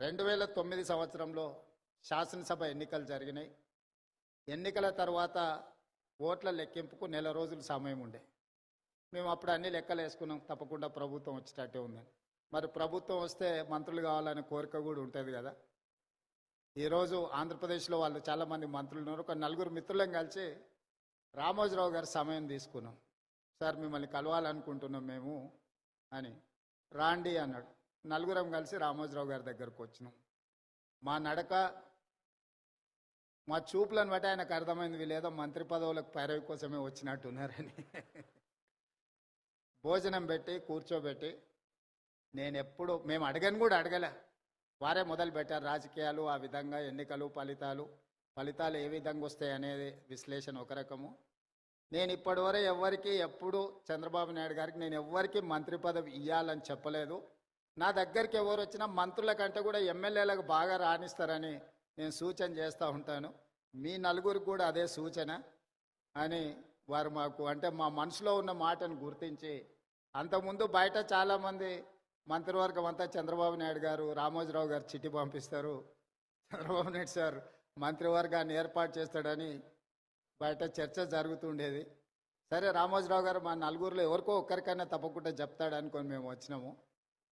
రెండు వేల తొమ్మిది సంవత్సరంలో శాసనసభ ఎన్నికలు జరిగినాయి. ఎన్నికల తర్వాత ఓట్ల లెక్కింపుకు నెల రోజులు సమయం ఉండే. మేము అప్పుడు అన్ని లెక్కలు వేసుకున్నాం. తప్పకుండా ప్రభుత్వం వచ్చేటట్టే ఉందని మరి ప్రభుత్వం వస్తే మంత్రులు కావాలనే కోరిక కూడా ఉంటుంది కదా. ఈరోజు ఆంధ్రప్రదేశ్లో వాళ్ళు చాలామంది మంత్రులు ఉన్నారు. ఒక నలుగురు మిత్రులను కలిసి రామోజీరావు గారి సమయం తీసుకున్నాం. సార్ మిమ్మల్ని కలవాలనుకుంటున్నాం మేము అని. రాండి అన్నాడు. నలుగురం కలిసి రామోజీరావు గారి దగ్గరకు వచ్చినాం. మా నడక మా చూపులను బట్టి ఆయనకు అర్థమైంది వీళ్ళేదో మంత్రి పదవులకు పైరవి కోసమే వచ్చినట్టున్నారని భోజనం పెట్టి కూర్చోబెట్టి నేను ఎప్పుడు మేము అడగను కూడా అడగలే. వారే మొదలు పెట్టారు రాజకీయాలు ఆ విధంగా ఎన్నికలు ఫలితాలు. ఫలితాలు ఏ విధంగా వస్తాయి అనేది విశ్లేషణ ఒక రకము. నేను ఇప్పటివరకు ఎవ్వరికి ఎప్పుడు చంద్రబాబు నాయుడు గారికి నేను ఎవ్వరికి మంత్రి పదవి ఇవ్వాలని చెప్పలేదు. నా దగ్గరికి ఎవరు వచ్చినా మంత్రుల కంటే కూడా ఎమ్మెల్యేలకు బాగా రాణిస్తారని నేను సూచన చేస్తూ ఉంటాను. మీ నలుగురికి కూడా అదే సూచన అని వారు మాకు అంటే మా మనసులో ఉన్న మాటను గుర్తించి అంతకుముందు బయట చాలామంది మంత్రివర్గం అంతా చంద్రబాబు నాయుడు గారు రామోజీరావు గారు చిట్టి పంపిస్తారు. చంద్రబాబు నాయుడు సార్ మంత్రివర్గాన్ని ఏర్పాటు చేస్తాడని బయట చర్చ జరుగుతుండేది. సరే రామోజీరావు గారు మా నలుగురిలో ఎవరికో ఒక్కరికైనా తప్పకుండా చెప్తాడనుకొని మేము వచ్చినాము.